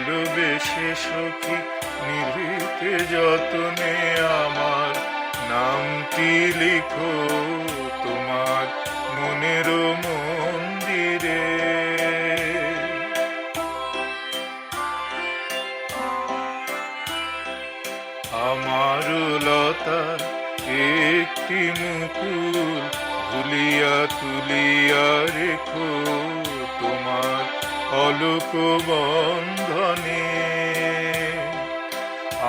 ভালোবেসে সখী নিভৃতে যতনে আমার নামটি লিখো তোমার মনের মন্দিরে। আমার লতা একটি মুকুল, ভুলিয়া তুলিয়া রেখো তোমার অলোক বন্ধনে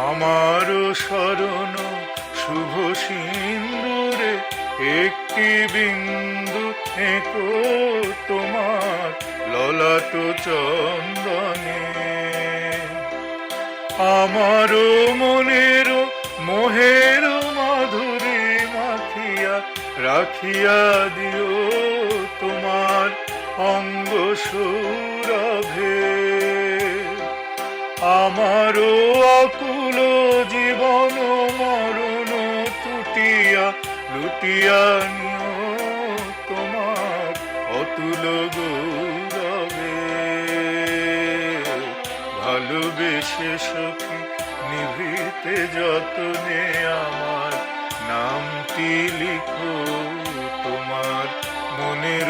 আমার শরণ শুভ সিন্দুরে, একটি বিন্দু এঁকো তোমার ললাট চন্দনে। আমার মনের মোহের মাধুরী মাখিয়া রাখিয়া দিও তোমার অঙ্গ সৌরভে। আমার আকুল জীবন মরণ টুটিয়া লুটিয়া নিও তোমার অতুল গৌরবে। ভালোবেসে সখী, নিভৃতে যতনে আমার নামটি লিখো তোমার মনের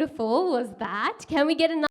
beautiful was that? Can we get another?